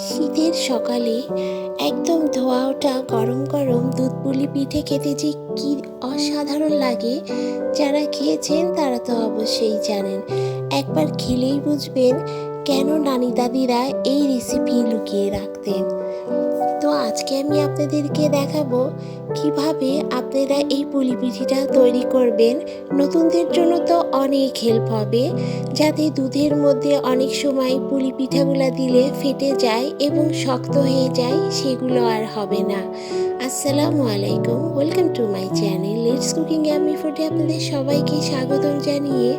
শীতের সকালে একদম ধোয়া ওঠা গরম গরম দুধ পুলি পিঠে খেতে যে কি অসাধারণ লাগে, যারা খেয়েছেন তারা তো অবশ্যই জানেন। একবার খেলেই বুঝবেন কেন নানি দাদিরা এই রেসিপি লুকিয়ে রাখতেন। তো আজকে আমি আপনাদেরকে দেখাবো কীভাবে আপনারা এই পুলি পিঠিটা তৈরি করবেন। নতুনদের জন্য তো অনেক হেল্প হবে, যাতে দুধের মধ্যে অনেক সময় পুলি পিঠাগুলো দিলে ফেটে যায় এবং শক্ত হয়ে যায়, সেগুলো আর হবে না। আসসালামু আলাইকুম welcome to my channel let's cooking আমি ফুটে আপনাদের সবাইকে স্বাগতম জানিয়ে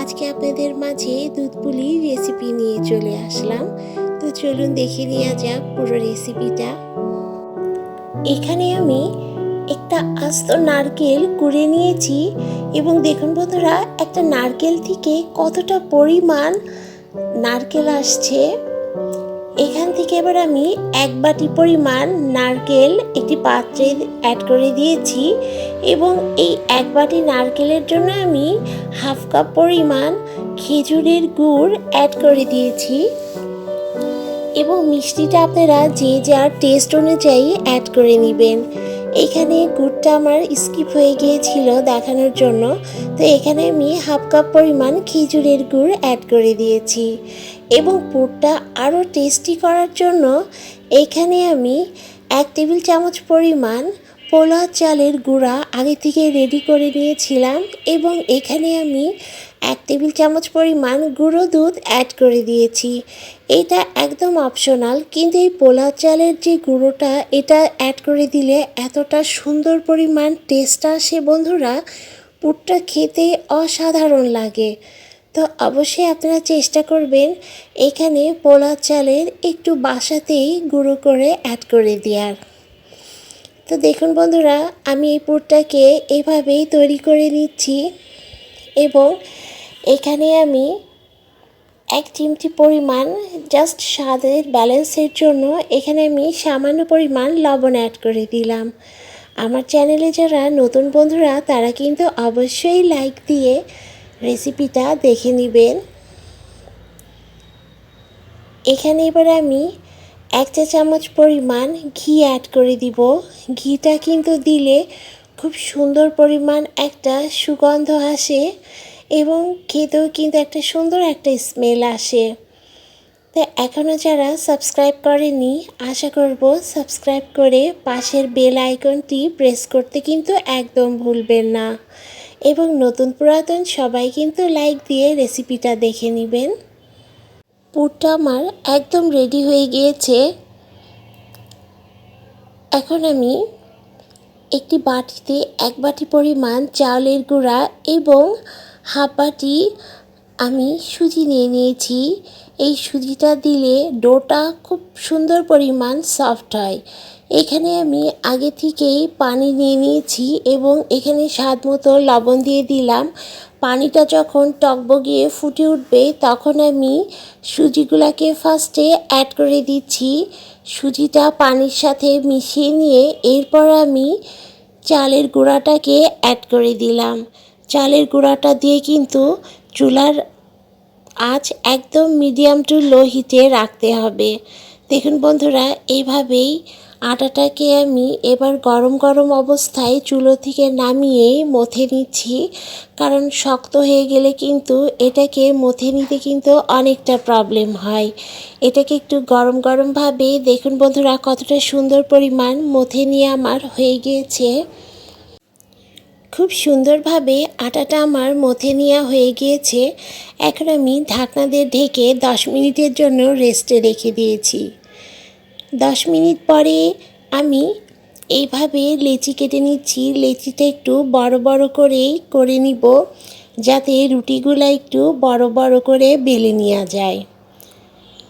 আজকে আপনাদের মাঝে দুধ পুলি রেসিপি নিয়ে চলে আসলাম। তো চলুন দেখে নেওয়া যাক পুরো রেসিপিটা এখানে আমি একটা আস্ত নারকেল কুড়ে নিয়েছি এবং দেখুন বন্ধুরা, একটা নারকেল থেকে কতটা পরিমাণ নারকেল আসছে। এখান থেকে এবার আমি এক বাটি পরিমাণ নারকেল একটি পাত্রে অ্যাড করে দিয়েছি এবং এই এক বাটি নারকেলের জন্য আমি হাফ কাপ পরিমাণ খেজুরের গুড় অ্যাড করে দিয়েছি। এবং মিষ্টিটা আপনারা যে যার টেস্ট অনুযায়ী অ্যাড করে নেবেন। এখানে গুড়টা আমার স্কিপ হয়ে গিয়েছিল দেখানোর জন্য। তো এখানে আমি হাফ কাপ পরিমাণ খেজুরের গুড় অ্যাড করে দিয়েছি। এবং পুরটা আরও টেস্টি করার জন্য এখানে আমি এক টেবিল চামচ পরিমাণ পোলা চালের গুঁড়া আগে থেকে রেডি করে নিয়েছিলাম। এবং এখানে আমি এক টেবিল চামচ পরিমাণ গুঁড়ো দুধ অ্যাড করে দিয়েছি। এটা একদম অপশনাল কিন্তু এই পোলা চালের যে গুঁড়োটা, এটা অ্যাড করে দিলে এতটা সুন্দর পরিমাণ টেস্ট আসে বন্ধুরা। পুরটা খেতে অসাধারণ লাগে। তো অবশ্যই আপনারা চেষ্টা করবেন এখানে পোলা চালের একটু বাসাতেই গুঁড়ো করে অ্যাড করে দেওয়ার। তো দেখুন বন্ধুরা, আমি এই পুরটাকে এভাবেই তৈরি করে নিচ্ছি এবং এখানে আমি এক চিমটি পরিমাণ জাস্ট স্বাদের ব্যালেন্সের জন্য এখানে আমি সামান্য পরিমাণ লবণ অ্যাড করে দিলাম। আমার চ্যানেলে যারা নতুন বন্ধুরা, তারা কিন্তু অবশ্যই লাইক দিয়ে রেসিপিটা দেখে নেবেন। এখানে এবার আমি এক চা চামচ পরিমাণ ঘি অ্যাড করে দিব। ঘিটা কিন্তু দিলে খুব সুন্দর পরিমাণ একটা সুগন্ধ আসে। এবং খেতেও কিন্তু একটা সুন্দর একটা স্মেল আসে। তো এখনও যারা সাবস্ক্রাইব করেনি, আশা করব সাবস্ক্রাইব করে পাশের বেল আইকনটি প্রেস করতে কিন্তু একদম ভুলবেন না। এবং নতুন পুরাতন সবাই কিন্তু লাইক দিয়ে রেসিপিটা দেখে নেবেন। পুরটা আমার একদম রেডি হয়ে গিয়েছে। এখন আমি একটি বাটিতে এক বাটি পরিমাণ চাউলের গুঁড়া এবং হাফ বাটি আমি সুজি নিয়ে নিয়েছি। এই সুজিটা দিলে ডোটা খুব সুন্দর পরিমাণ সফট হয়। এখানে আমি আগে থেকেই পানি নিয়ে নিয়েছি এবং এখানে স্বাদ মতো লবণ দিয়ে দিলাম। পানিটা যখন টকবগিয়ে ফুটে উঠবে, তখন আমি সুজিগুলোকে ফার্স্টে অ্যাড করে দিচ্ছি। সুজিটা পানির সাথে মিশিয়ে নিয়ে এরপর আমি চালের গুঁড়াটাকে অ্যাড করে দিলাম। চালের গুঁড়াটা দিয়ে কিন্তু চুলার আঁচ একদম মিডিয়াম টু লো হিটে রাখতে হবে। দেখুন বন্ধুরা এইভাবেই আটাটাকে আমি এবার গরম গরম অবস্থায় চুলো থেকে নামিয়ে মথে নিচ্ছি, কারণ শক্ত হয়ে গেলে কিন্তু এটাকে মথে নিতে কিন্তু অনেকটা প্রবলেম হয়। এটাকে একটু গরম গরমভাবে দেখুন বন্ধুরা কতটা সুন্দর পরিমাণ মথে নিয়ে আমার হয়ে গিয়েছে। খুব সুন্দরভাবে আটাটা আমার মথে নেওয়া হয়ে গিয়েছে। এখন আমি ঢাকনা দিয়ে ঢেকে দশ মিনিটের জন্য রেস্টে রেখে দিয়েছি। দশ মিনিট পরে আমি এইভাবে লেচি কেটে নিচ্ছি। লেচিটা একটু বড় বড় করেই করে নিব যাতে রুটিগুলো একটু বড় বড় করে বেলে নেওয়া যায়।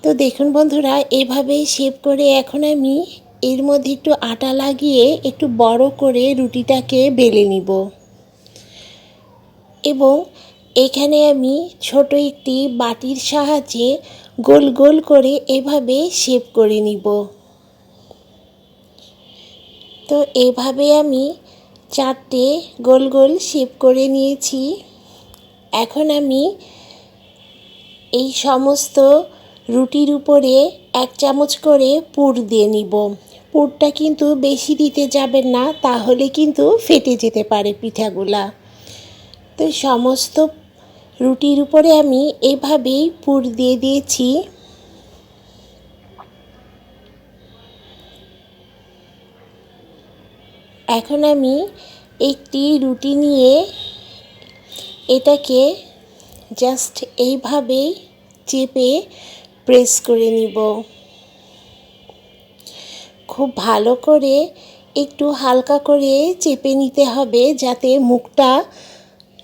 তো দেখুন বন্ধুরা এভাবেই শেপ করে এখন আমি এর মধ্যে একটু আটা লাগিয়ে একটু বড় করে রুটিটাকে বেলে নিব। এবং এখানে আমি ছোট একটি বাটির সাহায্যে গোল গোল করে এভাবে শেপ করে নিব। তো এভাবে আমি চারটে গোল গোল শেপ করে নিয়েছি। এখন আমি এই সমস্ত রুটির উপরে এক চামচ করে পুর দিয়ে নিব। পুরটা কিন্তু বেশি দিতে যাবেন না, তাহলে কিন্তু ফেটে যেতে পারে পিঠাগুলা। তো সমস্ত রুটির উপরে আমি এভাবেই পুর দিয়ে দিয়েছি। এখন আমি একটি রুটি নিয়ে এটাকে জাস্ট এইভাবেই চেপে প্রেস করে নিব। খুব ভালো করে একটু হালকা করে চেপে নিতে হবে যাতে মুখটা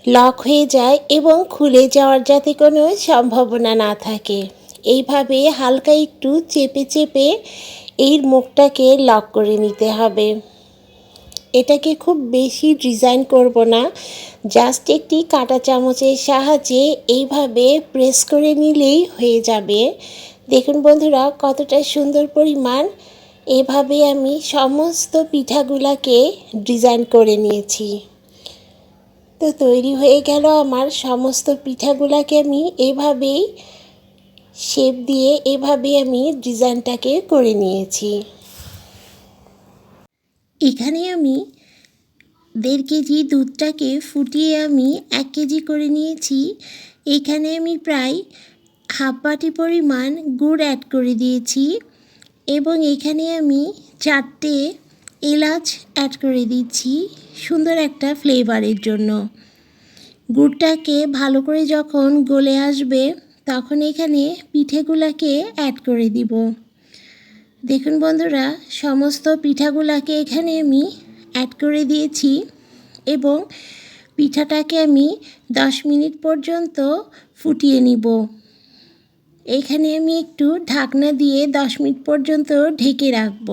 লক হয়ে যায় এবং খুলে যাওয়ার যাতে কোনো সম্ভাবনা না থাকে। এইভাবে হালকা একটু চেপে চেপে এর মুখটাকে লক করে নিতে হবে। এটাকে খুব বেশি ডিজাইন করব না, জাস্ট একটি কাঁটা চামচের সাহায্যে এইভাবে প্রেস করে নিলেই হয়ে যাবে। দেখুন বন্ধুরা, কতটা সুন্দর পরিমাণ এভাবে আমি সমস্ত পিঠাগুলাকে ডিজাইন করে নিয়েছি। তো তৈরি হয়ে গেল আমার সমস্ত পিঠাগুলাকে আমি এভাবেই শেপ দিয়ে এভাবে আমি ডিজাইনটাকে করে নিয়েছি। এখানে আমি দেড় কেজি দুধটাকে ফুটিয়ে আমি এক কেজি করে নিয়েছি। এখানে আমি প্রায় হাফ বাটি পরিমাণ গুড় অ্যাড করে দিয়েছি। এবং এখানে আমি চারটে এলাচ অ্যাড করে দিচ্ছি সুন্দর একটা ফ্লেভারের জন্য। গুড়টাকে ভালো করে যখন গলে আসবে, তখন এখানে পিঠেগুলাকে অ্যাড করে দিব। দেখুন বন্ধুরা, সমস্ত পিঠাগুলাকে এখানে আমি অ্যাড করে দিয়েছি এবং পিঠাটাকে আমি দশ মিনিট পর্যন্ত ফুটিয়ে নিব। এখানে আমি একটু ঢাকনা দিয়ে দশ মিনিট পর্যন্ত ঢেকে রাখব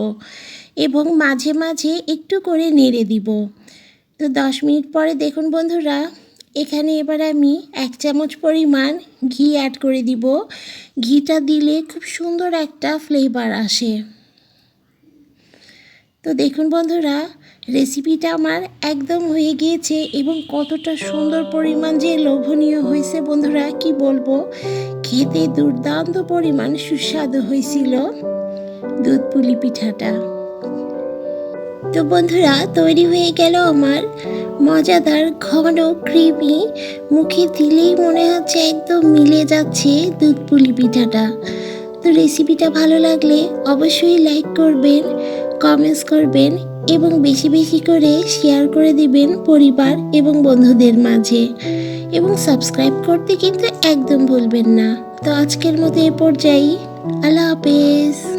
এবং মাঝে মাঝে একটু করে নেড়ে দিব। তো দশ মিনিট পরে দেখুন বন্ধুরা, এখানে এবার আমি এক চামচ পরিমাণ ঘি অ্যাড করে দিব। ঘিটা দিলে খুব সুন্দর একটা ফ্লেভার আসে। তো দেখুন বন্ধুরা রেসিপিটা আমার একদম হয়ে গিয়েছে এবং কতটা সুন্দর পরিমাণ যে লোভনীয় হয়েছে বন্ধুরা, কি বলব? খেতে দুর্দান্ত পরিমাণ সুস্বাদু হয়েছিল দুধ পুলি পিঠাটা। তো বন্ধুরা, তৈরি হয়ে গেল আমার মজাদার ঘন ক্রিমি মুখে দিলেই মনে হচ্ছে একদম মিলে যাচ্ছে দুধ পুলি পিঠাটা। তো রেসিপিটা ভালো লাগলে অবশ্যই লাইক করবেন। কমেন্টস করবেন এবং বেশি বেশি করে শেয়ার করে দিবেন পরিবার এবং বন্ধুদের মাঝে। এবং সাবস্ক্রাইব করতে কিন্তু একদম ভুলবেন না। তো আজকের মতো এ পর্যায়ে, আল্লাহ হাফেজ।